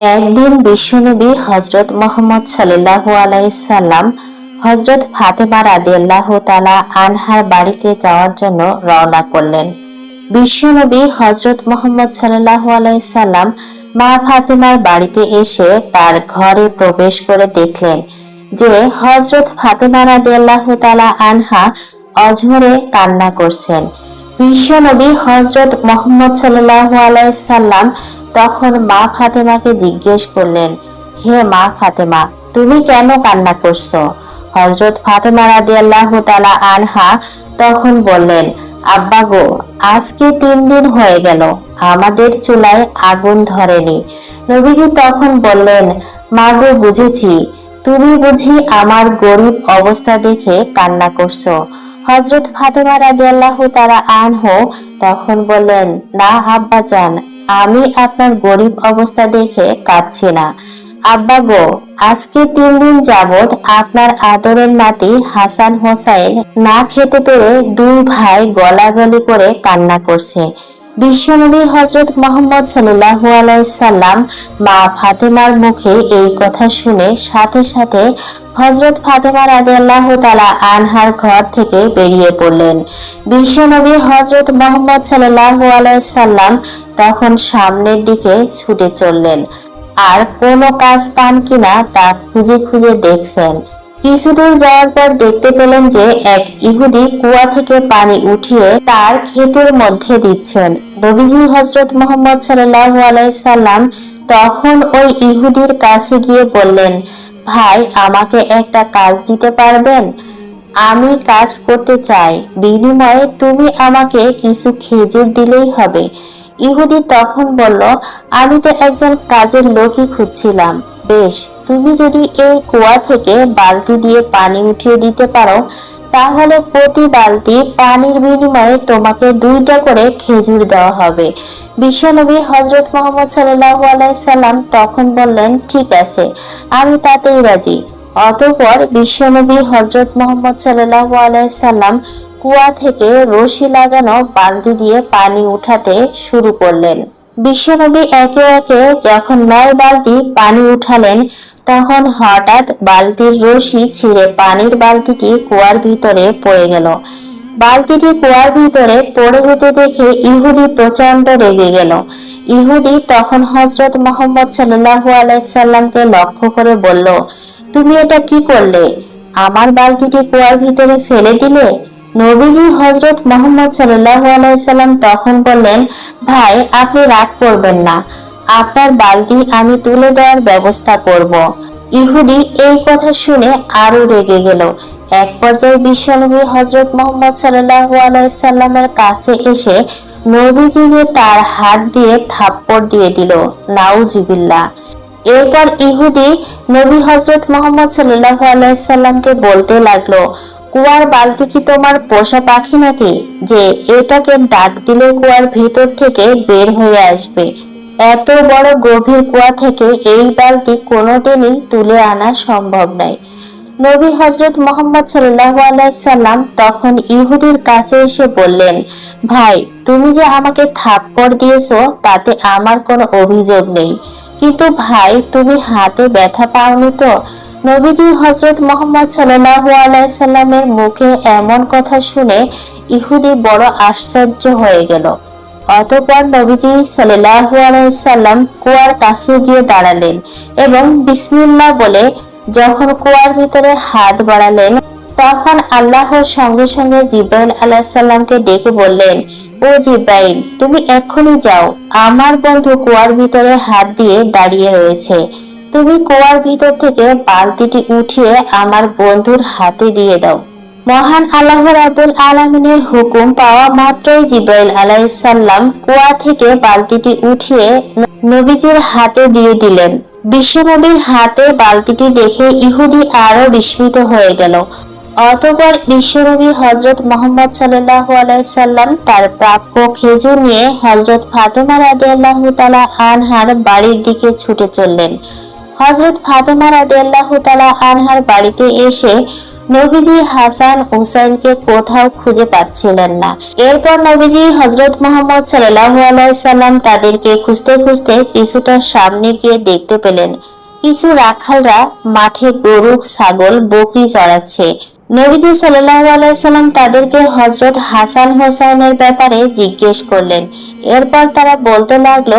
একদিন বিশ্বনবী হজরত মোহাম্মদ সাল্লাল্লাহু আলাইসাল্লাম হজরত ফাতেমা রাদিয়াল্লাহু তাআলা আনহার বাড়িতে যাওয়ার জন্য রওনা করলেন। বিশ্বনবী হজরত মোহাম্মদ সাল্লাল্লাহু আলাইসাল্লাম মা ফাতেমার বাড়িতে এসে তার ঘরে প্রবেশ করে দেখলেন যে হজরত ফাতেমা রাদিয়াল্লাহু তাআলা আনহা অঝরে কান্না করছেন। বিশ্বনবী হজরত মোহাম্মদ সাল্লাল্লাহু আলাইসাল্লাম তখন মা ফাতেমাকে জিজ্ঞেস করলেন, হে মা ফাতেমা, তুমি কেন কান্না করছ? হজরত ফাতেমা রাদিয়াল্লাহু তাআলা আনহা তখন বললেন, আব্বা গো, আজকে তিন দিন হয়ে গেল, আমাদের চুলায় আগুন ধরেনি। নবীজি তখন বললেন, মা গো, বুঝেছি। তুমি বুঝি আমার গরিব অবস্থা দেখে কান্না করছ। হজরত ফাতেমা রাদিয়াল্লাহু আন আনহু তখন বললেন, না আব্বা যান আমি আপনার গরিব অবস্থা দেখে কাঁদছি না। আব্বা গো, আজকে তিন দিন যাবৎ আপনার আদরের নাতি হাসান হোসাইন না খেতে পেরে দুই ভাই গলাগলি করে কান্না করছে। বিশ্বনবী হজরত মোহাম্মদ আলাইহি সাল্লাম মা ফাতেমার মুখে এই কথা শুনে সাথে সাথে হজরত ফাতেমা রাদিয়াল্লাহু তাআলা আনহার ঘর থেকে বেরিয়ে পড়লেন। বিশ্বনবী হজরত মোহাম্মদ সাল্লাল্লাহু আলাইহি সাল্লাম তখন সামনের দিকে ছুটে চললেন। আর কোনো কাজ পান কিনা তা খুঁজে খুঁজে দেখছেন। কিছুদূর যাওয়ার পর দেখতে পেলেন যে এক ইহুদি কুয়া থেকে পানি উঠিয়ে তার ক্ষেতের মধ্যে দিচ্ছেন। নবীজি হজরত মোহাম্মদ সাল্লাম তখন ওই ইহুদির কাছে গিয়ে বললেন, ভাই, আমাকে একটা কাজ দিতে পারবেন? আমি কাজ করতে চাই। বিনিময়ে তুমি আমাকে কিছু খেজুর দিলেই হবে। ইহুদি তখন বলল, আমি তো একজন কাজের লোকই খুঁজছিলাম। বেশ, তুমি যদি এই কুয়া থেকে বালতি দিয়ে পানি উঠিয়ে দিতে পারো, তাহলে প্রতি বালতি পানির বিনিময়ে তোমাকে দুইটা করে খেজুর দেওয়া হবে। বিশ্বনবী হজরত মোহাম্মদ সাল্লাহ আলাইহি সাল্লাম তখন বললেন, ঠিক আছে, আমি তাতেই রাজি। অতঃপর বিশ্বনবী হজরত মোহাম্মদ সাল্লাহ আলাইহি সাল্লাম কুয়া থেকে রশি লাগানো বালতি দিয়ে পানি উঠাতে শুরু করলেন। বিশ্বনবী একে একে যখন নয় বালতি পানি উঠালেন, তখন হঠাৎ বালতির রশি ছিঁড়ে পানির বালতিটি কুয়ার ভিতরে পড়ে গেল। বালতিটি কুয়ার ভিতরে পড়ে যেতে দেখে ইহুদি প্রচণ্ড রেগে গেল। ইহুদি তখন হজরত মোহাম্মদ সাল্লাল্লাহু আলাইসাল্লামকে লক্ষ্য করে বলল, তুমি এটা কি করলে? আমার বালতিটি কুয়ার ভিতরে ফেলে দিলে? নবীজি হজরত মোহাম্মদ সাল্লাল্লাহু আলাইহি সাল্লাম তখন বললেন, ভাই, আপনি রাগ করবেন না। আপনার বালতি আমি তুলে দেওয়ার ব্যবস্থা করব। ইহুদি এই কথা শুনে আরও রেগে গেল। এক পর্যায়ে বিশ্বনবী হজরত মোহাম্মদ সাল্লামের কাছে এসে নবীজিকে তার হাত দিয়ে থাপ্পড় দিয়ে দিল। নাউজুবিল্লাহ। এরপর ইহুদি নবী হজরত মোহাম্মদ সাল্লাল্লাহু আলাইহি সাল্লামকে বলতে লাগল কুয়ার বালতি কি তোমার পোষা পাখি নাকি? যে এটাকে ডাক দিলে কুয়ার ভিতর থেকে বের হয়ে আসবে। এত বড় গভীর কুয়া থেকে এই বালতি কোনোদিনই তুলে আনা সম্ভব নয়। নবী হজরত মোহাম্মদ সাল্লাম তখন ইহুদির কাছে এসে বললেন, ভাই, তুমি যে আমাকে থাপ্পড় দিয়েছ, তাতে আমার কোনো অভিযোগ নেই। কিন্তু ভাই, তুমি হাতে ব্যথা পাওনি তো? নবীজি হজরত মোহাম্মদ সাল্লাল্লাহু আলাইহি সাল্লামের মুখে এমন কথা শুনে ইহুদি বড় আশ্চর্য হয়ে গেল। অতঃপর নবীজি সাল্লাল্লাহু আলাইহি সাল্লাম কুয়ার কাছে গিয়ে দাঁড়ালেন এবং বিসমিল্লাহ বলে যখন কুয়ার ভিতরে হাত বাড়ালেন, তখন আল্লাহর সঙ্গে সঙ্গে জিব্রাইল আলাইসাল্লামকে ডেকে বললেন, ও জিব্রাইল, তুমি এক্ষুনি যাও। আমার বন্ধু কুয়ার ভিতরে হাত দিয়ে দাঁড়িয়ে রয়েছে। তুমি কুয়ার ভিতর থেকে বালতিটি উঠিয়ে আমার বন্ধুর হাতে দিয়ে দাও। মহান আল্লাহ রাবুল আলমিনের হুকুম পাওয়া মাত্রই জিব্রাইল আলাইসাল্লাম কুয়া থেকে বালতিটি উঠিয়ে নবীজির হাতে দিয়ে দিলেন। বিশ্বনবীর হাতে বালতিটি দেখে ইহুদি আরও বিস্মিত হয়ে গেল। অতপর বিশ্বনবী হজরত মোহাম্মদ সাল্লাল্লাহু আলাইহি সাল্লাম তার প্রাপ্য খেজুর নিয়ে হজরত ফাতেমা রাদিয়াল্লাহু তাআলা আনহার বাড়ির দিকে ছুটে চললেন। হজরত ফাতেমা রাদিয়াল্লাহু তাআলা আনহার বাড়িতে এসে নবীজি হাসান হুসাইনকে কোথাও খুঁজে পাচ্ছিলেন না। এরপর নবীজি হজরত মোহাম্মদ সাল্লাল্লাহু আলাইহি সাল্লাম তাদেরকে খুঁজতে খুঁজতে কিছুটা সামনে গিয়ে দেখতে পেলেন। কিছু রাখালরা মাঠে গরু, ছাগল, বকরি চড়াচ্ছে। নবীজি সাল্লাল্লাহু আলাইহি সাল্লাম তাদেরকে হজরত হাসান হোসাইনের ব্যাপারে জিজ্ঞেস করলেন। এরপর তারা বলতে লাগল,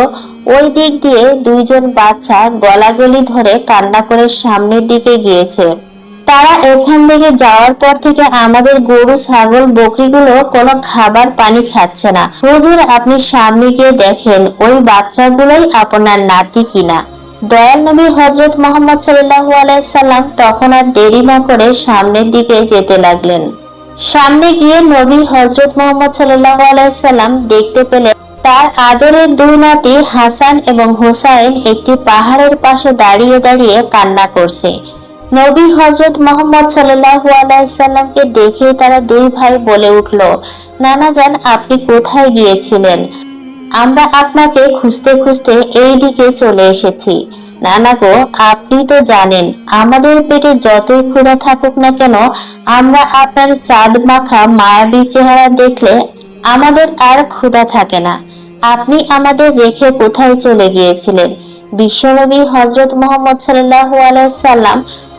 ওই দিক দিয়ে দুইজন বাচ্চা গলাগলি ধরে কান্না করে সামনের দিকে গিয়েছে। তারা এখান থেকে যাওয়ার পর থেকে আমাদের গরু, ছাগল, বকরিগুলো কোনো খাবার পানি খাচ্ছে না। হুজুর, আপনি সামনে গিয়ে দেখেন, ওই বাচ্চাগুলোই আপনার নাতি কিনা? দয়াল নবী হজরত মোহাম্মদ সাল্লাল্লাহু আলাইহি সাল্লাম তখন আর দেরি না করে সামনের দিকে যেতে লাগলেন। সামনে গিয়ে নবী হজরত মোহাম্মদ সাল্লাল্লাহু আলাইহি সাল্লাম দেখতে পেলেন তার আদরের দুই নাতি হাসান এবং হোসাইন একটি পাহাড়ের পাশে দাঁড়িয়ে দাঁড়িয়ে কান্না করছে। নবী হজরত মোহাম্মদ সাল্লাল্লাহু আলাইহি সাল্লামকে দেখে তারা দুই ভাই বলে উঠল, নানা জান, আপনি কোথায় গিয়েছিলেন? আমরা আপনাকে খুঁজতে খুঁজতে এই দিকে চলে এসেছি। নানা গো, আপনি তো জানেন, আমাদের পেটে যতই ক্ষুধা থাকুক না কেন, আমরা আপনার চাঁদ মাখা মায়াবী চেহারা দেখলে আমাদের আর ক্ষুধা থাকে না। আপনি আমাদের রেখে কোথায় চলে গিয়েছিলেন? বিশ্বনবী হজরত মোহাম্মদ সাল্লাল্লাহু আলাইহি সাল্লাম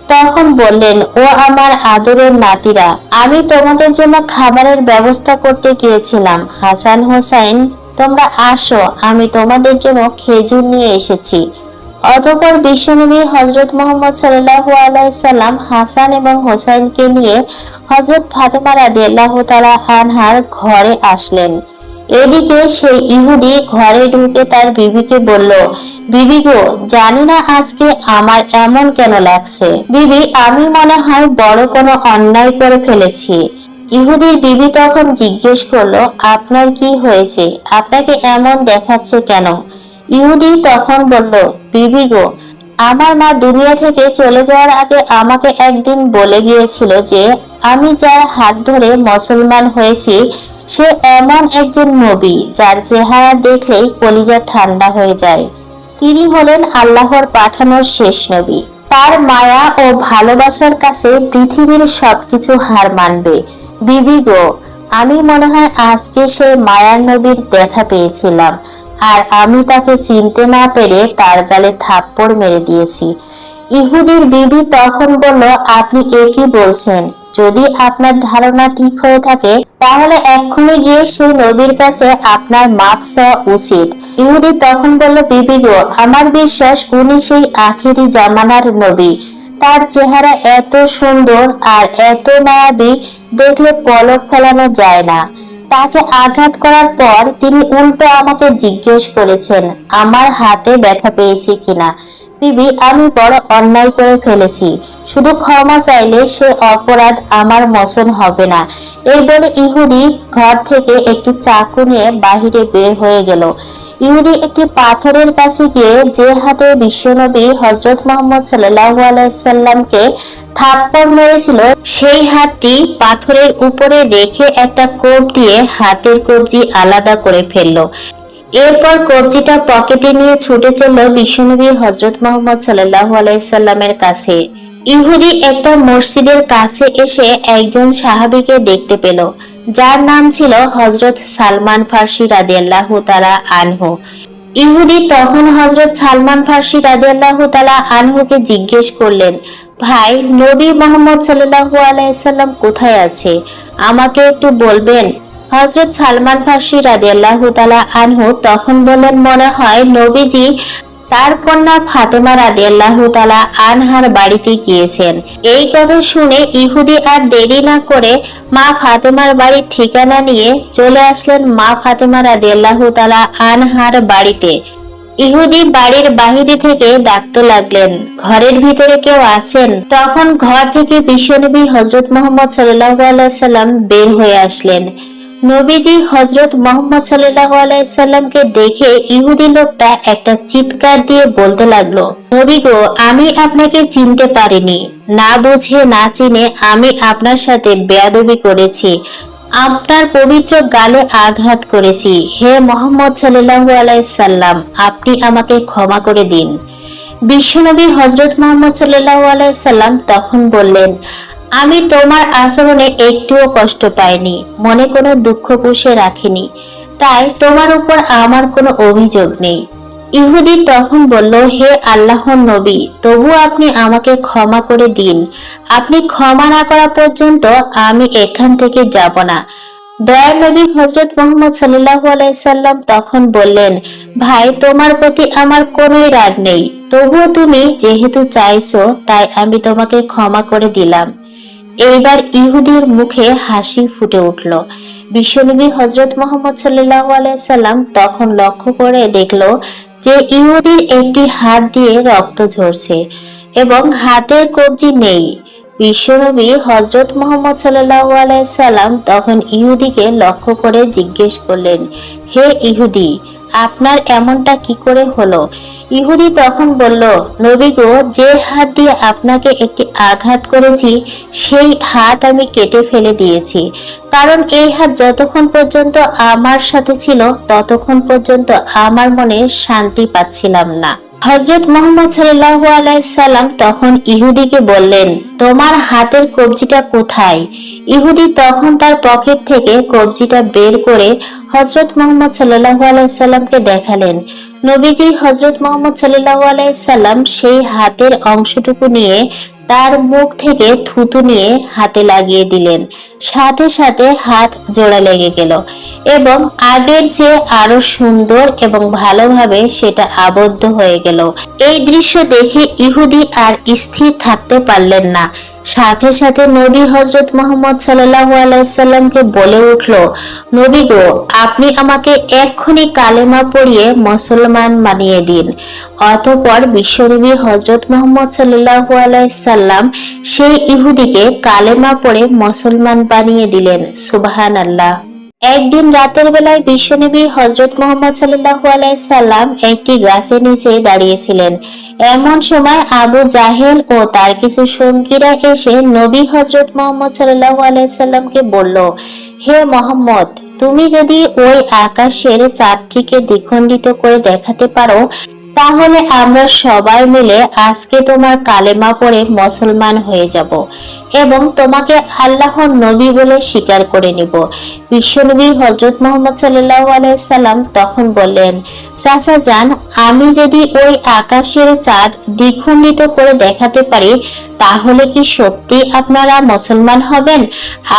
তখন বললেন, ও আমার আদরের নাতিরা, আমি তোমাদের জন্য খাবারের ব্যবস্থা করতে গিয়েছিলাম। হাসান হোসাইন তোমরা আসো, আমি তোমাদের জন্য খেজুর নিয়ে এসেছি। অতঃপর বিশ্বনবী হজরত মোহাম্মদ সাল্লাল্লাহু আলাইহি সাল্লাম হাসান এবং হোসাইনকে নিয়ে হজরত ফাতেমা রাদিয়াল্লাহু তাআলা আনহার ঘরে আসলেন। এদিকে সেই ইহুদি ঘরে ঢুকে তার বিবিকে বলল, বিবি গো, জানি না আজকে আমার এমন কেন লাগছে? বিবি, আমি মনে হয় বড় কোনো অন্যায় করে ফেলেছি। ইহুদির বিবি তখন জিজ্ঞেস করল, আপনার কি হয়েছে? আপনাকে এমন দেখাচ্ছে কেন? ইহুদি তখন বলল, বিবি গো, আমার মা দুনিয়া থেকে চলে যাওয়ার আগে আমাকে একদিন বলে গিয়েছিল যে, আমি যার হাত ধরে মুসলমান হয়েছি, সে এমন একজন নবী, যার চেহারা দেখলেই কলিজা ঠান্ডা হয়ে যায়। তিনি হলেন আল্লাহর পাঠানোর শেষ নবী। তার মায়া ও ভালোবাসার কাছে পৃথিবীর সবকিছু হার মানবে। বিবি গো, আমি মনে হয় আজকে সে মায়ার নবীর দেখা পেয়েছিলাম, আর আমি তাকে চিনতে না পেরে তার গালে থাপ্পড় মেরে দিয়েছি। ইহুদির বিবি তখন বলল, আপনি একই বলছেন? যদি আপনার ধারণা ঠিক হয়ে থাকে, তাহলে এক্ষুনি গিয়ে সেই নবীর কাছে আপনার মাপ চাওয়া উচিত। ইহুদি তখন বলল, বিবি গো, আমার বিশ্বাস উনি সেই আখেরি জামানার নবী। তার চেহারা এত সুন্দর আর এত মায়াবী দেখলে পলক ফেলানো যায় না। তাকে আঘাত করার পর তিনি উল্টো আমাকে জিজ্ঞেস করেছেন, আমার হাতে ব্যথা পেয়েছি কিনা? বিবি আমি বড় অন্যায় করে ফেলেছি। শুধু ক্ষমা চাইলে সে অপরাধ আমার মোচন হবে না। এই বলে ইহুদি ঘর থেকে একটি চাকু নিয়ে বাহিরে বের হয়ে গেল। ইহুদি একটি পাথরের কাছে গিয়ে যে হাতে বিশ্বনবী হজরত মোহাম্মদ সাল্লাহ আলাইসাল্লামকে থাপ্পড় মেরেছিল, সেই হাতটি পাথরের উপরে রেখে একটা কোপ দিয়ে হাতের কবজি আলাদা করে ফেলল। এরপর কবজিটা পকেটে নিয়ে ছুটে চলল বিশ্বনবী হজরত মোহাম্মদ সাল্লাহ আলাইসাল্লামের কাছে। ইহুদি একটা মসজিদের কাছে এসে একজন সাহাবিকে দেখতে পেল, যার নাম ছিল হজরত সালমান ফার্সি রাদিয়াল্লাহ তালা আনহু। ইহুদি তখন হজরত সালমান ফার্সি রাদিয়াল্লাহু তালা আনহুকে জিজ্ঞেস করলেন, ভাই, নবী মোহাম্মদ সাল্লাল্লাহু আলাইসাল্লাম কোথায় আছে? আমাকে একটু বলবেন? হজরত সালমান ফার্সি রাদিয়াল্লাহু তালা আনহু তখন বললেন, মনে হয় নবীজি তার কন্যা ফাতেমা রাদিয়াল্লাহু তালা আনহার বাড়িতে গিয়েছেন। এই কথা শুনে ইহুদি আর দেরি না করে মা ফাতেমার বাড়ির ঠিকানা নিয়ে চলে আসলেন মা ফাতেমা রাদিয়াল্লাহু তালা আনহার বাড়িতে। ইহুদি বাড়ির বাহিরে থেকে ডাকতে লাগলেন, ঘরের ভিতরে কেউ আছেন? তখন ঘর থেকে বিশ্বনবী হজরত মোহাম্মদ সাল্লাহ আলাইসাল্লাম বের হয়ে আসলেন। নবীজি হজরত মোহাম্মদ সাল্লাহ আলাইসাল্লামকে দেখে ইহুদি লোকটা একটা চিৎকার দিয়ে বলতে লাগল, নবী গো, আমি আপনাকে চিনতে পারিনি। না বুঝে, না চিনে আমি আপনার সাথে বেয়াদবি করেছি। আপনার পবিত্র গালে আঘাত করেছি। হে মোহাম্মদ সাল্লাহ আলাইসাল্লাম আপনি আমাকে ক্ষমা করে দিন। বিশ্বনবী হজরত মোহাম্মদ সাল্লাহ আলাইসাল্লাম তখন বললেন আমি তোমার আচরণে একটুও কষ্ট পাইনি, মনে কোনো দুঃখ পুষে রাখিনি। তাই তোমার উপর আমার কোনো অভিযোগ নেই। ইহুদি তখন বলল, হে আল্লাহর নবী, তবু আপনি আমাকে ক্ষমা করে দিন। আপনি ক্ষমা না করা পর্যন্ত আমি এখান থেকে যাব না। দয়ার নবী হজরত মোহাম্মদ সাল্লাহ আলাইসাল্লাম তখন বললেন, ভাই, তোমার প্রতি আমার কোনোই রাগ নেই। তবুও তুমি যেহেতু চাইছো, তাই আমি তোমাকে ক্ষমা করে দিলাম। এইবার ইহুদির মুখে হাসি ফুটে উঠল। বিশ্বনবী হজরত মোহাম্মদ সাল্লাহ আলাইসাল্লাম তখন লক্ষ্য করে দেখল যে ইহুদির একটি হাত দিয়ে রক্ত ঝরছে এবং হাতের কবজি নেই। বিশ্বনবী হজরত মোহাম্মদ সাল্লাহ আলাইসাল্লাম তখন ইহুদিকে লক্ষ্য করে জিজ্ঞেস করলেন, হে ইহুদি আপনার এমনটা কি করে হলো? ইহুদি তখন বলল, নবী গো, যে হাত দিয়ে আপনাকে একটি আঘাত করেছি, সেই হাত আমি কেটে ফেলে দিয়েছি। কারণ এই হাত যতক্ষণ পর্যন্ত আমার সাথে ছিল, ততক্ষণ পর্যন্ত আমার মনে শান্তি পাচ্ছিলাম না। হজরত মোহাম্মদ সাল্লাহ আলাইসাল্লাম তখন ইহুদিকে বললেন, তোমার হাতের কবজিটা কোথায়? ইহুদি তখন তার পকেট থেকে কবজিটা বের করে হজরত মোহাম্মদ সাল্লাহ আলাইসাল্লামকে দেখালেন। নবীজি হজরত মোহাম্মদ সাল্লাহ আলাইসাল্লাম সেই হাতের অংশটুকু নিয়ে তার মুখ থেকে থুতু নিয়ে হাতে লাগিয়ে দিলেন। সাথে সাথে হাত জোড়া লেগে গেল এবং আগের চেয়ে আরও সুন্দর এবং ভালোভাবে সেটা আবদ্ধ হয়ে গেল। এই দৃশ্য দেখে ইহুদি আর স্থির থাকতে পারলেন না। সাথে সাথে নবী হজরত মোহাম্মদ সাল্লাল্লাহু আলাইসাল্লামকে বলে উঠল, নবী গো, আপনি আমাকে এক্ষুনি কালেমা পড়িয়ে মুসলমান বানিয়ে দিন। অতঃপর বিশ্বনবী হজরত মোহাম্মদ সাল্লাল্লাহু আলাইসাল্লাম সেই ইহুদিকে কালেমা পড়ে মুসলমান বানিয়ে দিলেন। সুবহান আল্লাহ একদিন রাতের বেলায় বিশ্বনবী হজরত মোহাম্মদ সাল্লাল্লাহু আলাইহি সাল্লাম একটি গাছের নিচে দাঁড়িয়েছিলেন। এমন সময় আবু জাহেল ও তার কিছু সঙ্গীরা এসে নবী হজরত মোহাম্মদ সাল্লাল্লাহু আলাইহি সাল্লামকে বলল, হে মোহাম্মদ, তুমি যদি ওই আকাশের চাঁদটিকে দ্বিখণ্ডিত করে দেখাতে পারো, তাহলে আমরা সবাই মিলে আজকে তোমার কালেমা পড়ে মুসলমান হয়ে যাব। এবং তোমাকে আল্লাহর নবী বলে স্বীকার করে নিব। বিশ্বনবী হজরত মোহাম্মদ সাল্লাহ আলাইসাল্লাম তখন বললেন, চাচা যান আমি যদি ওই আকাশের চাঁদ দ্বিখণ্ডিত করে দেখাতে পারি, তাহলে কি সত্যি আপনারা মুসলমান হবেন?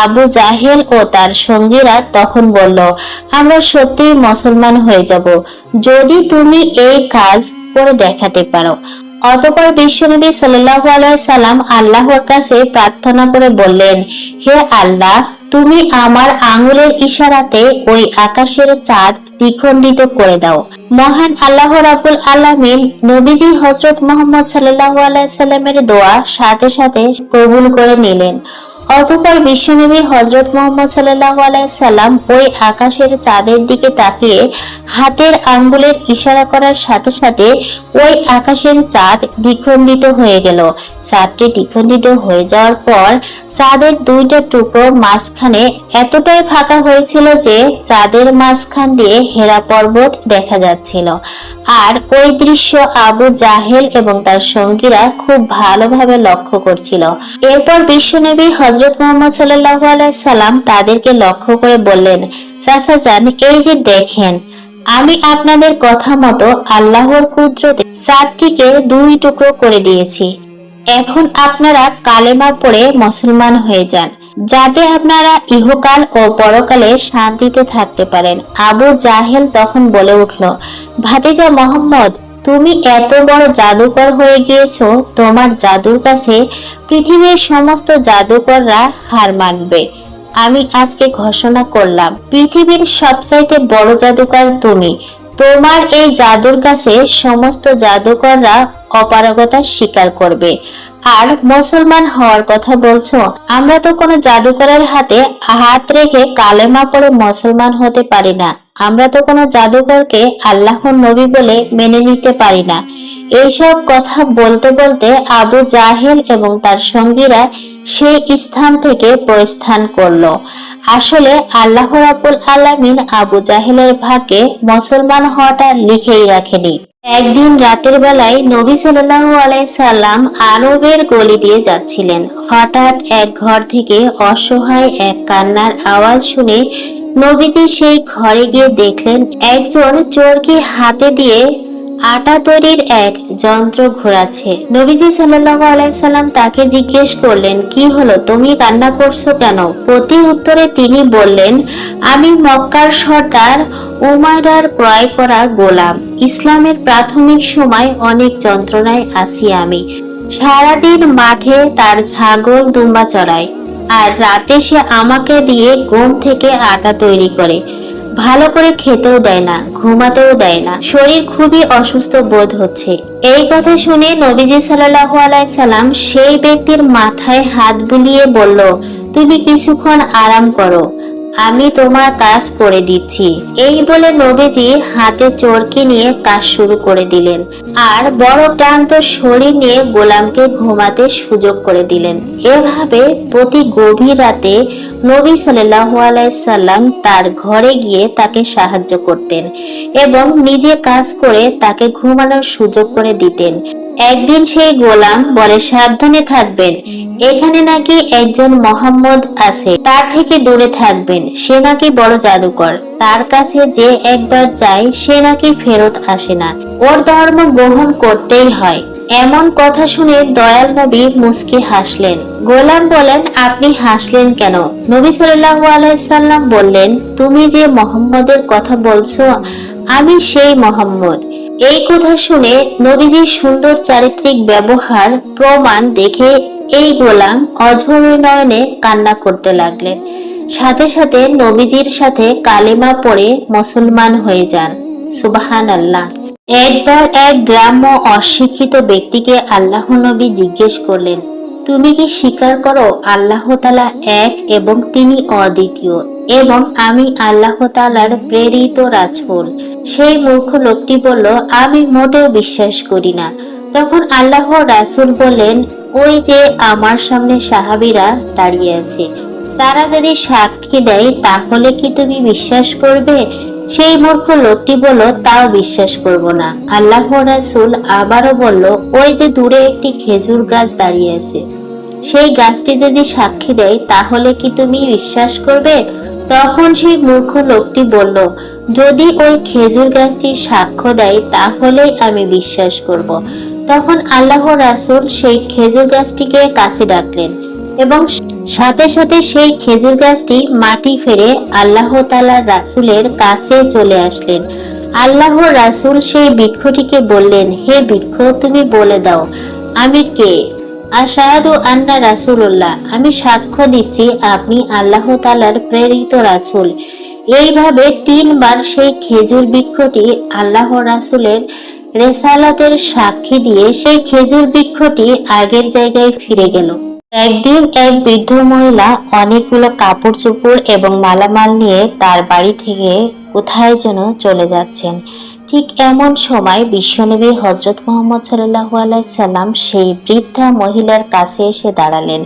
আবু জাহেল ও তার সঙ্গীরা তখন বলল, আমরা সত্যি মুসলমান হয়ে যাব, যদি তুমি এই কাজ করে দেখাতে পারো। অতপর বিশ্বনবী সাল্লাহ সাল্লাম আল্লাহর কাছে প্রার্থনা করে বললেন, হে আল্লাহ, তুমি আমার আঙুলের ইশারাতে ওই আকাশের চাঁদ দ্বিখণ্ডিত করে দাও। মহান আল্লাহ রাবুল আলামিন নবীজি হজরত মোহাম্মদ সাল্লাহ আলাইসাল্লামের দোয়া সাথে সাথে কবুল করে নিলেন। অতঃপর বিশ্বনবী হজরত মোহাম্মদ সাল্লাহ আলাইসাল্লাম ওই আকাশের চাঁদের দিকে তাকিয়ে হাতের আঙ্গুলের ইশারা করার সাথে সাথে ওই আকাশের চাঁদ দ্বিখণ্ডিত হয়ে গেল। চাঁদটি দ্বিখণ্ডিত হয়ে যাওয়ার পর চাঁদের দুইটা টুকরো মাঝখানে এতটাই ফাঁকা হয়েছিল যে চাঁদের মাঝখান দিয়ে হেরা পর্বত দেখা যাচ্ছিল। আর ওই দৃশ্য আবু জাহেল এবং তার সঙ্গীরা খুব ভালোভাবে লক্ষ্য করছিল। এরপর বিশ্বনবী হজরত মোহাম্মদ সাল্লাহ সাল্লাম তাদেরকে লক্ষ্য করে বললেন, চাচা যান, এই যে দেখেন, আমি আপনাদের কথা মতো আল্লাহর কুদরতে চারটিকে দুই টুকরো করে দিয়েছি। এখন আপনারা কালেমা পড়ে মুসলমান হয়ে যান, যাতে আপনারা ইহকাল ও পরকালে শান্তিতে থাকতে পারেন। আবু জাহেল তখন বলে উঠল, ভাতিজা মোহাম্মদ তুমি এত বড় জাদুকর হয়ে গিয়েছো, তোমার জাদুর কাছে পৃথিবীর সমস্ত জাদুকররা হার মানবে। আমি আজকে ঘোষণা করলাম, পৃথিবীর সবচাইতে বড় জাদুকর তুমি। তোমার এই জাদুর কাছে সমস্ত জাদুকররা অপারগতা স্বীকার করবে। আর মুসলমান হওয়ার কথা বলছো? আমরা তো কোনো জাদুকরের হাতে হাত রেখে কালেমা পড়ে মুসলমান হতে পারি না। আমরা তো কোনো জাদুকরকে আল্লাহর নবী বলে মেনে নিতে পারি না। এইসব কথা বলতে বলতে আবু জাহেল এবং তার সঙ্গীরা সেই স্থান থেকে প্রস্থান করল। আসলে আল্লাহর রাবুল আলামিন আবু জাহেলের ভাগ্যে মুসলমান হওয়াটা লিখেই রাখেনি। একদিন রাতের বেলায় নবী সাল্লাল্লাহু আলাইসাল্লাম আরবের গলি দিয়ে যাচ্ছিলেন। হঠাৎ এক ঘর থেকে অসহায় এক কান্নার আওয়াজ শুনে নবীজি সেই ঘরে গিয়ে দেখলেন, একজন চোরকে হাতে দিয়ে আটা তৈরির এক যন্ত্র ঘোরাচ্ছে। নবীজি সাল্লাল্লাহু আলাইহি সাল্লাম তাকে জিজ্ঞেস করলেন, কি হলো? তুমি কান্না করছ কেন? প্রতি উত্তরে তিনি বললেন, আমি মক্কার সর্দার উমায়রার ক্রয় করা গোলাম। ইসলামের প্রাথমিক সময় অনেক যন্ত্রণায় আছি আমি। সারাদিন মাঠে তার ছাগল দুম্বা চড়ায়। আর রাতে সে আমাকে দিয়ে গম থেকে আটা তৈরি করে। ভালো করে খেতেও দেয় না, ঘুমাতেও দেয় না। শরীর খুবই অসুস্থ বোধ হচ্ছে। এই কথা শুনে নবীজি সাল্লাল্লাহু আলাইহি সাল্লাম সেই ব্যক্তির মাথায় হাত বুলিয়ে বলল, তুমি কিছুক্ষণ আরাম করো। আমি তোমার কাজ করে দিচ্ছি। এই বলে নবীজি হাতে চরকি নিয়ে কাজ শুরু করে দিলেন। আর বড় ক্লান্ত শরীর নিয়ে গোলামকে ঘুমাতে সুযোগ করে দিলেন। এভাবে প্রতি গভীর রাতে নবী সাল্লাল্লাহু আলাইহি সাল্লাম তার ঘরে গিয়ে তাকে সাহায্য করতেন এবং নিজে কাজ করে তাকে ঘুমানোর সুযোগ করে দিতেন। একদিন সেই গোলাম বলে, সাবধানে থাকবেন। এখানে নাকি একজন মোহাম্মদ আছে। তার থেকে দূরে থাকবেন। সে নাকি বড় জাদুকর। তার কাছে যে একবার যায়, সে নাকি ফেরত আসে না। ওর ধর্ম গ্রহণ করতেই হয়। এমন কথা শুনে দয়াল নবী মুস্কি হাসলেন। গোলাম বলেন, আপনি হাসলেন কেন? নবী সাল্লাম বললেন, তুমি যে মোহাম্মদের কথা বলছো, আমি সেই মোহাম্মদ। এই কথা শুনে নবীজির সুন্দর চারিত্রিক ব্যবহার প্রমাণ দেখে এই গোলাম অঝর নয়নে কান্না করতে লাগলেন। সাথে সাথে নবীজির সাথে কালেমা পড়ে মুসলমান হয়ে যান। সুবাহান আল্লাহ একবার এক গ্রাম্য অশিক্ষিত ব্যক্তিকে আল্লাহ নবী জিজ্ঞেস করলেন তুমি কি স্বীকার করো আল্লাহ তালা এক এবং তিনি অদ্বিতীয়? এবং আমি আল্লাহ তালার প্রেরিত রাসূল সেই মূর্খ লোকটি বলল, আমি মোটেও বিশ্বাস করি না। তখন আল্লাহ রাসূল বললেন, ওই যে আমার সামনে সাহাবীরা দাঁড়িয়ে আছে, তারা যদি সাক্ষী দেয়, তাহলে কি তুমি বিশ্বাস করবে? সেই মূর্খ লোকটি বলল, তাও বিশ্বাস করব না। আল্লাহ রাসূল আবারও বলল, ওই যে দূরে একটি খেজুর গাছ দাঁড়িয়ে আছে সেই গাছটি যদি সাক্ষী দেয়, তাহলে কি তুমি বিশ্বাস করবে? তখন সেই মূর্খ লোকটি বলল, যদি ওই খেজুর গাছটি সাক্ষ্য দেয় তাহলেই আমি বিশ্বাস করব। তখন আল্লাহ রাসূল সেই খেজুর গাছটিকে কাছে ডাকলেন এবং সাথে সাথে সেই খেজুর গাছটি মাটি ফেরে আল্লাহ তালার রাসূলের কাছে চলে আসলেন। আল্লাহ রাসূল সেই বৃক্ষটিকে বললেন, হে বৃক্ষ, তুমি বলে দাও, আমি কে? আশাহাদু আন্না রাসূলুল্লাহ, আমি সাক্ষ্য দিচ্ছি আপনি আল্লাহ তালার প্রেরিত রাসূল। এইভাবে তিনবার সেই খেজুর বৃক্ষটি আল্লাহ রাসূলের রেসালাতের সাক্ষী দিয়ে সেই খেজুর বৃক্ষটি আগের জায়গায় ফিরে গেল। একদিন এক বৃদ্ধ মহিলা অনেকগুলো কাপড় চোপড় এবং মালামাল নিয়ে তার বাড়ি থেকে কোথায় যেন চলে যাচ্ছেন। ঠিক এমন সময় বিশ্বনবী হজরত মোহাম্মদ সাল্লাল্লাহু আলাইহি সাল্লাম সেই বৃদ্ধা মহিলার কাছে এসে দাঁড়ালেন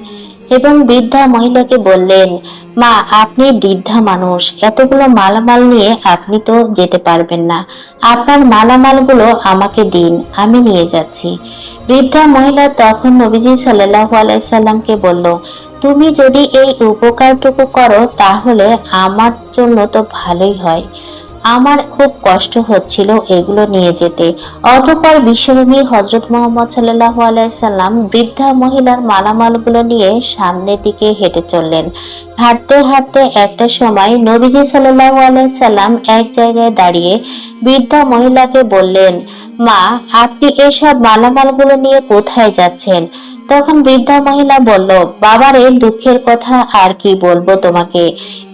এবং বৃদ্ধা মহিলাকে বললেন, মা, আপনি বৃদ্ধা মানুষ, এতগুলো মালামাল নিয়ে আপনি তো যেতে পারবেন না। আপনার মালামালগুলো আমাকে দিন, আমি নিয়ে যাচ্ছি। বৃদ্ধা মহিলা তখন নবীজি সাল্লাল্লাহু আলাইহি সাল্লামকে বলল, তুমি যদি এই উপকারটুকু করো, তাহলে আমার জন্য তো ভালোই হয়। আমার খুব কষ্ট হচ্ছিল এগুলো নিয়ে যেতে। অতঃপর বিশ্বনবী হজরত মোহাম্মদ সাল্লাল্লাহু আলাইহি সাল্লাম বৃদ্ধা মহিলার মালামালগুলো নিয়ে সামনের দিকে হেঁটে চললেন। হাঁটতে হাঁটতে একটা সময় নবীজি সাল্লাল্লাহু আলাইহি সাল্লাম এক জায়গায় দাঁড়িয়ে বৃদ্ধা মহিলাকে বললেন, মা, আপনি এসব মালামালগুলো নিয়ে কোথায় যাচ্ছেন? তখন বৃদ্ধা মহিলা বলল, বাবারে, দুঃখের কথা আর কি বলব তোমাকে?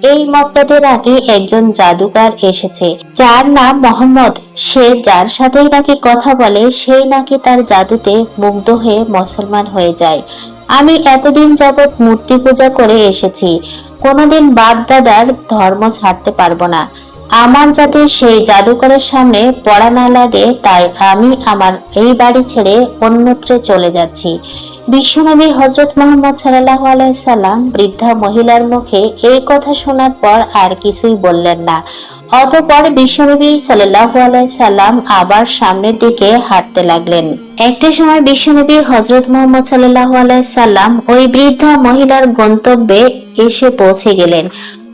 এই মক্কাতে নাকি একজন জাদুকার এসেছে। যার নাম মোহাম্মদ। সে যার সাথেই নাকি কথা বলে, সেই নাকি তার জাদুতে মুগ্ধ হয়ে মুসলমান হয়ে যায়। আমি এতদিন যাবৎ মূর্তি পূজা করে এসেছি। কোনোদিন বাপ দাদার ধর্ম ছাড়তে পারব না। আমার যাতে সেই জাদুকরের সামনে পড়া না লাগে, তাই আমি আমার এই বাড়ি ছেড়ে অন্যত্রে চলে যাচ্ছি। বিশ্বনবী হজরত মোহাম্মদ সাল্লাহ আলাইসাল্লাম বৃদ্ধা মহিলার মুখে এই কথা শোনার পর আর কিছুই বললেন না। অতঃপর বিশ্বনবী সাল্লাল্লাহু আলাইহি সাল্লাম আবার সামনের দিকে হাঁটতে লাগলেন। একটা সময় বিশ্বনবী হজরত মোহাম্মদ সাল্লাল্লাহু আলাইহি সাল্লাম ওই বৃদ্ধা মহিলার গন্তব্যে এসে পৌঁছে গেলেন।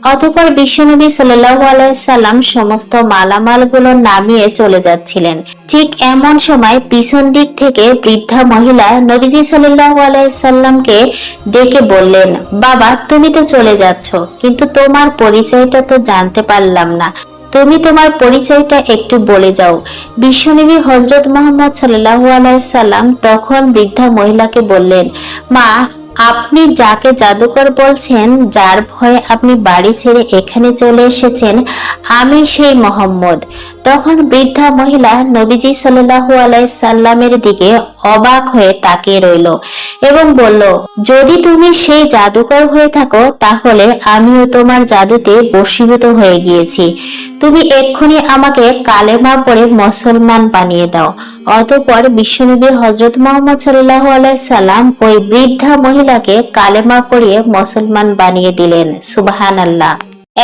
অতঃপর বিশ্বনবী সাল্লাল্লাহু আলাইহি সাল্লাম সমস্ত মালামালগুলো নামিয়ে চলে যাচ্ছিলেন। ঠিক এমন সময় পিছন দিক থেকে বৃদ্ধা মহিলা নবীজি সাল্লাল্লাহু আলাইহি সাল্লামকে ডেকে বললেন, বাবা, তুমি তো চলে যাচ্ছ, কিন্তু তোমার পরিচয়টা তো জানতে পারলাম না। তুমি তোমার পরিচয়টা একটু বলে যাও। বিশ্বনবী হজরত মোহাম্মদ সাল্লাল্লাহু আলাইহি সাল্লাম তখন বৃদ্ধা মহিলাকে বললেন, মা আপনি যাকে জাদুকর বলছেন, যার ভয়ে আপনি বাড়ি ছেড়ে এখানে চলে এসেছেন, আমি সেই মোহাম্মদ। তখন বৃদ্ধা মহিলা নবীজি সাল্লাল্লাহু আলাইহি সাল্লামের দিকে অবাক হয়ে তাকিয়ে রইল এবং বলল, যদি তুমি সেই জাদুকর হয়ে থাকো, তাহলে আমিও তোমার জাদুতে বশীভূত হয়ে গিয়েছি। তুমি এক্ষুনি আমাকে কালেমা পড়ে মুসলমান বানিয়ে দাও। অতঃপর বিশ্বনবী হজরত মোহাম্মদ সাল্লাহ সাল্লাম ওই বৃদ্ধা মহিলাকে কালেমা পড়িয়ে মুসলমান বানিয়ে দিলেন সুবাহান আল্লাহ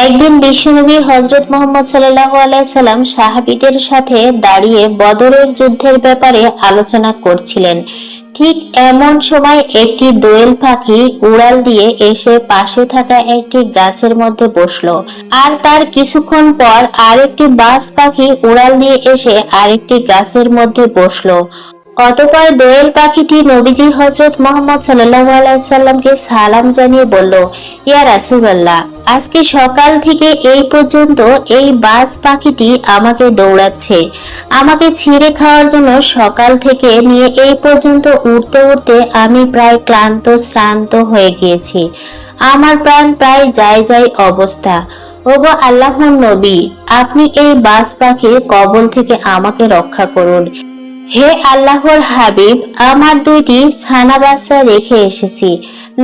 একদিন বিশ্বনবী হজরত মোহাম্মদ সাল্লাহ সাল্লাম সাহাবিদের সাথে দাঁড়িয়ে বদরের যুদ্ধের ব্যাপারে আলোচনা করছিলেন। ঠিক এমন সময় একটি দোয়েল পাখি উড়াল দিয়ে এসে পাশে থাকা একটি গাছের মধ্যে বসল। আর তার কিছুক্ষণ পর আরেকটি বাস পাখি উড়াল দিয়ে এসে আরেকটি গাছের মধ্যে বসল। অতপর দোয়েল পাখিটি নবীজি হজরত মোহাম্মদ সাল্লাহ আলাইসাল্লামকে সালাম জানিয়ে বলল, ইয়া রাসুলাল্লাহ, আজকে সকাল থেকে এই পর্যন্ত এই বাজ পাখিটি আমাকে দৌড়াচ্ছে। আমাকে ছিঁড়ে খাওয়ার জন্য সকাল থেকে নিয়ে এই পর্যন্ত উঠতে উঠতে আমি প্রায় ক্লান্ত, শ্রান্ত হয়ে গিয়েছি। আমার প্রাণ প্রায় যায় যায় অবস্থা। ওগো আল্লাহ নবী, আপনি এই বাজ পাখির কবল থেকে আমাকে রক্ষা করুন। হে আল্লাহর হাবিব, আমার দুইটি ছানা বাচ্চা রেখে এসেছি।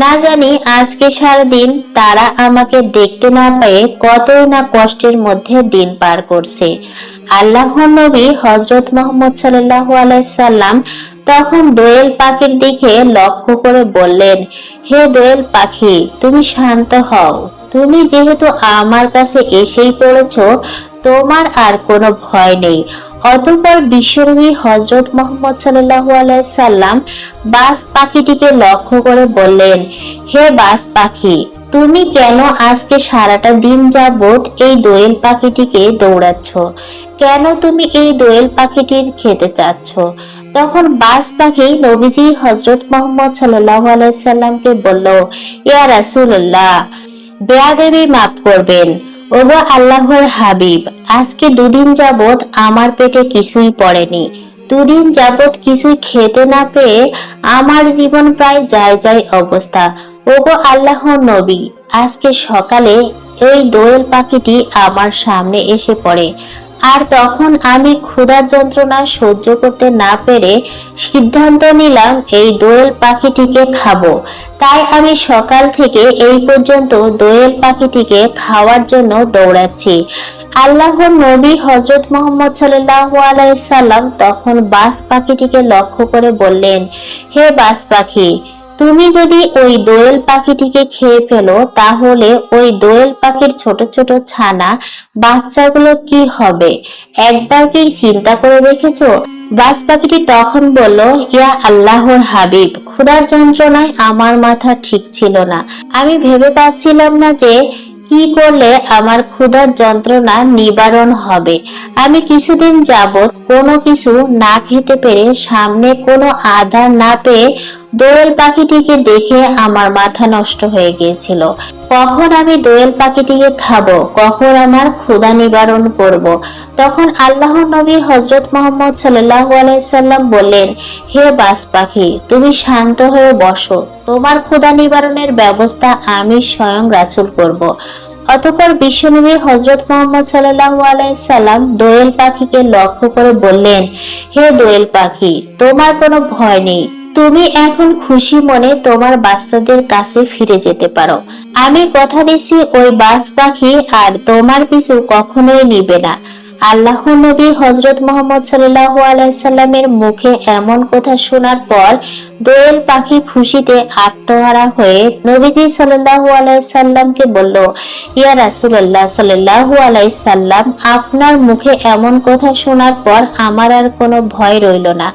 না জানি আজকে সারাদিন তারা আমাকে দেখতে না পেয়ে কতই না কষ্টের মধ্যে দিন পার করছে। আল্লাহর নবী হজরত মোহাম্মদ সাল্লাহ আলাইসাল্লাম তখন দোয়েল পাখির দিকে লক্ষ্য করে বললেন, হে দোয়েল পাখি, তুমি শান্ত হও। তুমি যেহেতু আমার কাছে এসেই পড়েছ তোমার আর কোনো ভয় নেই। অতঃপর বিশ্বনবী হজরত মোহাম্মদ সাল্লাহ সাল্লাম বাস পাখিটিকে লক্ষ্য করে বললেন, হে বাস পাখি, তুমি কেন আজকে সারাটা দিন যাবত এই দোয়েল পাখিটিকে দৌড়াচ্ছ? কেন তুমি এই দোয়েল পাখিটির খেতে চাচ্ছ? তখন বাস পাখি নবীজি হজরত মোহাম্মদ সাল্লাহ সাল্লামকে বলল, ইয়া রাসুল্লাহ বেয়াদেবী মাফ করবেন। ওগো আল্লাহর হাবিব, আজকে দুদিন যাবত আমার পেটে কিছুই পড়েনি। দুদিন যাবত কিছুই খেতে না পেয়ে আমার জীবন প্রায় যায় যায় অবস্থা। ওগো আল্লাহ নবী, আজকে সকালে এই দোয়েল পাখিটি আমার সামনে এসে পড়ে। আর তখন আমি ক্ষুধার যন্ত্রণা সহ্য করতে না পেরে সিদ্ধান্ত নিলাম, এই দোয়েল পাখিটিকে খাব। তাই আমি সকাল থেকে এই পর্যন্ত দোয়েল পাখিটিকে খাওয়ার জন্য দৌড়াচ্ছি। আল্লাহর নবী হজরত মোহাম্মদ সাল্লাহ আলাইসাল্লাম তখন বাস পাখিটিকে লক্ষ্য করে বললেন, হে বাস পাখি তুমি যদি ওই দোয়েল পাখিটিকে খেয়ে ফেলো, তাহলে ওই দোয়েল পাখির ছোট ছোট ছানা বাচ্চাগুলো কি হবে? একবার কি চিন্তা করে দেখেছ? বাস পাখিটি তখন বলল, ইয়া আল্লাহর হাবিব, ক্ষুধার যন্ত্রণায় আমার মাথা ঠিক ছিল না। আমি ভেবে পাচ্ছিলাম না যে কি করলে আমার ক্ষুধার যন্ত্রণা নিবারণ হবে। আমি কিছুদিন যাবৎ কোনো কিছু না খেতে পেরে সামনে কোনো আধার না পেয়ে দোয়েল পাখিটিকে দেখে আমার মাথা নষ্ট হয়ে গিয়েছিল কখন আমি দোয়েল পাখিটিকে খাব কখন আমার ক্ষুধা নিবারণ করব। তখন আল্লাহ নবী হজরত মোহাম্মদ সাল্লাহ আলাইসাল্লাম বললেন, হে বাস পাখি, তুমি শান্ত হয়ে বসো তোমার ক্ষুধা নিবারণের ব্যবস্থা আমি স্বয়ং রাচুল করব। অতঃপর বিশ্বনবী হজরত মোহাম্মদ সাল্লাহ আলাইসাল্লাম দোয়েল পাখিকে লক্ষ্য করে বললেন, হে দোয়েল পাখি, তোমার কোনো ভয় নেই তুমি এখন খুশি মনে তোমার বাচ্চাদের কাছে ফিরে যেতে পারো। আমি কথা দিচ্ছি ওই বাস পাখি আর তোমার পিছু কখনোই নিবে না। আল্লাহ নবী হজরত মোহাম্মদ সাল্লাহ আলাইসাল্লামের মুখে এমন কথা শোনার পর দোয়েল পাখি খুশিতে আত্মহারা হয়ে নবীজি সাল্লাহ আলাইসাল্লামকে বলল, ইয়া রাসুলাল্লাহ সাল্লাহ আলাইসাল্লাম আপনার মুখে এমন কথা শোনার পর আমার আর কোনো ভয় রইল না।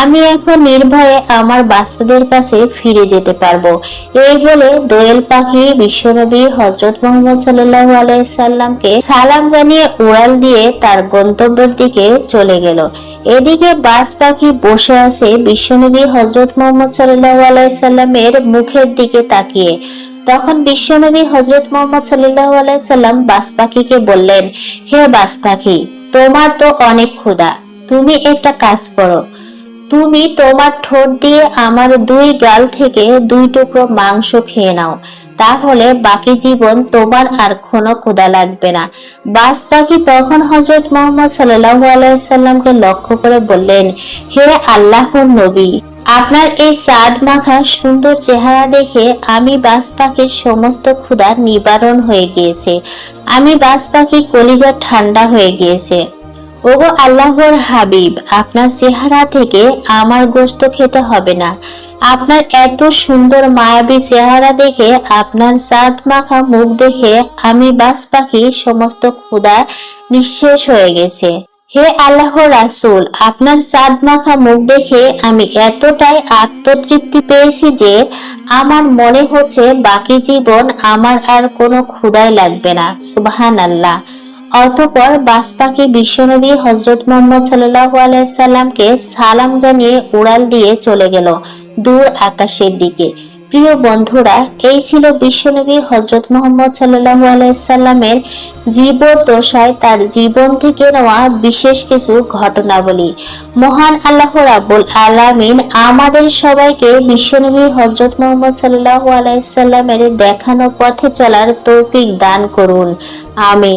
আমি এখন নির্ভয়ে আমার বাচ্চাদের কাছে ফিরে যেতে পারব। এই বলে দোয়েল পাখি বিশ্বনবী হজরত মোহাম্মদ সাল্লাহ আলাইসাল্লামকে সালাম জানিয়ে উড়াল দিয়ে তার গন্তব্যের দিকে চলে গেল। এদিকে বাস পাখি বসে আছে বিশ্বনবী হজরত মোহাম্মদ সাল্লাহ আলাইসাল্লামের মুখের দিকে তাকিয়ে। তখন বিশ্বনবী হজরত মোহাম্মদ সাল্লাহ আলাইসাল্লাম বাস পাখিকে বললেন, হে বাস পাখি, তোমার তো অনেক ক্ষুধা। তুমি একটা কাজ করো। তুমি তোমার ঠোঁট দিয়ে আমার দুই গাল থেকে দুই টুকরো মাংস খেয়ে নাও। তাহলে বাকি জীবন তোমার আর কোনো ক্ষুধা লাগবে না। বাস পাখি তখন হজরত মোহাম্মদ সাল্লাহ আলাইসাল্লামকে লক্ষ্য করে বললেন, হে আল্লাহর নবী, আপনার এই সাদ মাখা সুন্দর চেহারা দেখে আমি বাস পাখির সমস্ত ক্ষুধা নিবারণ হয়ে গিয়েছে। আমি বাস পাখি কলিজা ঠান্ডা হয়ে গিয়েছে। ওগো আল্লাহর হাবিব, আপনার চেহারা থেকে আমার গোস্ত খেতে হবে না। আপনার এত সুন্দর মায়াবী চেহারা দেখে, আপনার সাদ মাখা মুখ দেখে আমি বাস পাখি সমস্ত ক্ষুধা নিঃশেষ হয়ে গেছে। হে আল্লাহ রাসুল, আপনার চাঁদ মাখা মুখ দেখে আমি এতটাই আত্মতৃপ্তি পেয়েছি যে আমার মনে হচ্ছে বাকি জীবন আমার আর কোনো ক্ষুদাই লাগবে না। সুবহান আল্লাহ অতপর বাস বিশ্বনবী হজরত মোহাম্মদ সাল্লাহ আলাইসাল্লামকে সালাম জানিয়ে উড়াল দিয়ে চলে গেল দূর আকাশের দিকে। প্রিয় বন্ধুরা, এই ছিল বিশ্বনবী হজরত মোহাম্মদ সাল্লাহ আলাইসাল্লামের জীবদ্দশায় তার জীবন থেকে নেওয়া বিশেষ কিছু ঘটনাবলী। মহান আল্লাহ রাব্বুল আলামিন আমাদের সবাইকে বিশ্বনবী হজরত মোহাম্মদ সাল্লাহ আলাইসাল্লামের দেখানো পথে চলার তৌফিক দান করুন। আমিন।